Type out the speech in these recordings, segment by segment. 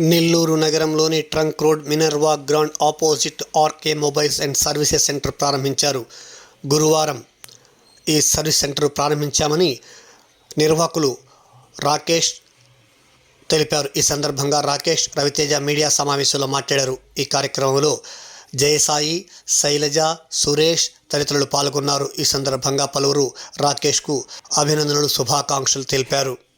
నెల్లూరు నగరంలోని trunk road Minerva ground opposite RK mobiles and services centre ప్రారంభించారు. గురువారం ఈ సర్వీస్ సెంటర్ ప్రారంభించామని నిర్వాహకులు రాకేష్ తెలిపారు. ఈ సందర్భంగా రాకేష్ రవితేజ మీడియా సమావేశంలో మాట్లాడారు. ఈ కార్యక్రమంలో జయసాయి శైలజ సురేష్ తదితరులు పాల్గొన్నారు. ఈ సందర్భంగా పలువురు రాకేష్కు అభినందనలు శుభాకాంక్షలు తెలిపారు.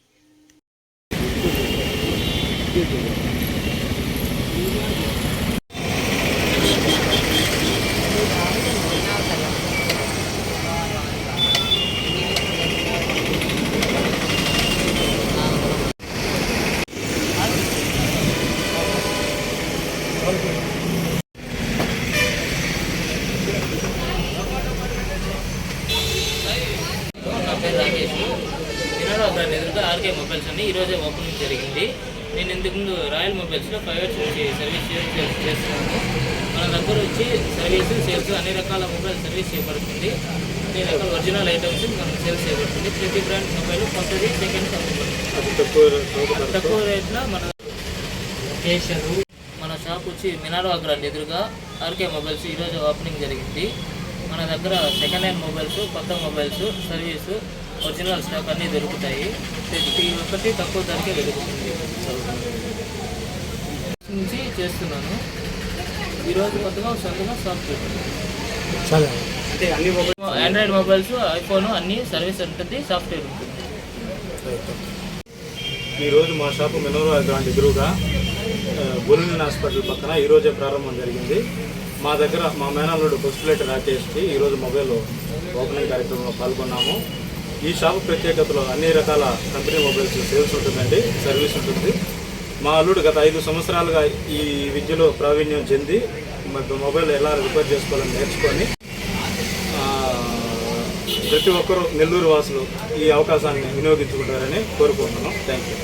రాకేష్ ఇరవై బ్రాండ్ ఎదురుగా ఆర్కే మొబైల్స్ అని ఈరోజే ఓపెనింగ్ జరిగింది. నేను ఇంతకుముందు రాయల్ మొబైల్స్లో ప్రైవేట్ నుంచి సర్వీస్ చేస్తున్నాను. మన దగ్గర వచ్చి సర్వీస్ సేల్స్ అన్ని రకాల మొబైల్ సర్వీస్ చేయబడుతుంది. అన్ని రకాల ఒరిజినల్ ఐటమ్స్ మనకు సేల్స్ చేయబడుతుంది. ప్రతి బ్రాండ్ మొబైల్ కొత్తది సెకండ్ తక్కువ రేట్లో మన లొకేషన్ మన షాప్ వచ్చి మినారో గ్రాండ్ ఎదురుగా ఆర్కే మొబైల్స్ ఈరోజు ఓపెనింగ్ జరిగింది. మన దగ్గర సెకండ్ హ్యాండ్ మొబైల్స్ కొత్త మొబైల్స్ సర్వీస్ ఒరిజినల్ స్టాక్ అన్నీ దొరుకుతాయి. ప్రతి తక్కువ ధరకే దొరుకుతుంది నుంచి చేస్తున్నాను. ఈరోజు కొత్తగా సొంతగా షాప్ పెట్టాను ఆండ్రాయిడ్ మొబైల్స్ ఐఫోన్ అన్ని సర్వీస్ ఉంటుంది. సాఫ్ట్వేర్ ఉంటుంది ఈరోజు మా షాపు మెనోరా గ్రాండ్ ఎదురుగా బొలిన్ హాస్పిటల్ పక్కన ఈరోజే ప్రారంభం జరిగింది. మా దగ్గర మా మేనల్లుడు బొస్పులేట్ రాకేష్కి ఈరోజు మొబైల్ ఓపెనింగ్ కార్యక్రమంలో పాల్గొన్నాము. ఈ షాపు ప్రత్యేకతలో అన్ని రకాల కంపెనీ మొబైల్స్ సేల్స్ ఉంటుందండి సర్వీస్ ఉంటుంది. మా అల్లుడు గత ఐదు సంవత్సరాలుగా ఈ విద్యలో ప్రావీణ్యం చెంది మొబైల్ ఎలా రిపేర్ చేసుకోవాలని నేర్చుకొని ప్రతి ఒక్కరూ నెల్లూరు వాసులు ఈ అవకాశాన్ని వినియోగించుకుంటారని కోరుకుంటున్నాం థ్యాంక్ యూ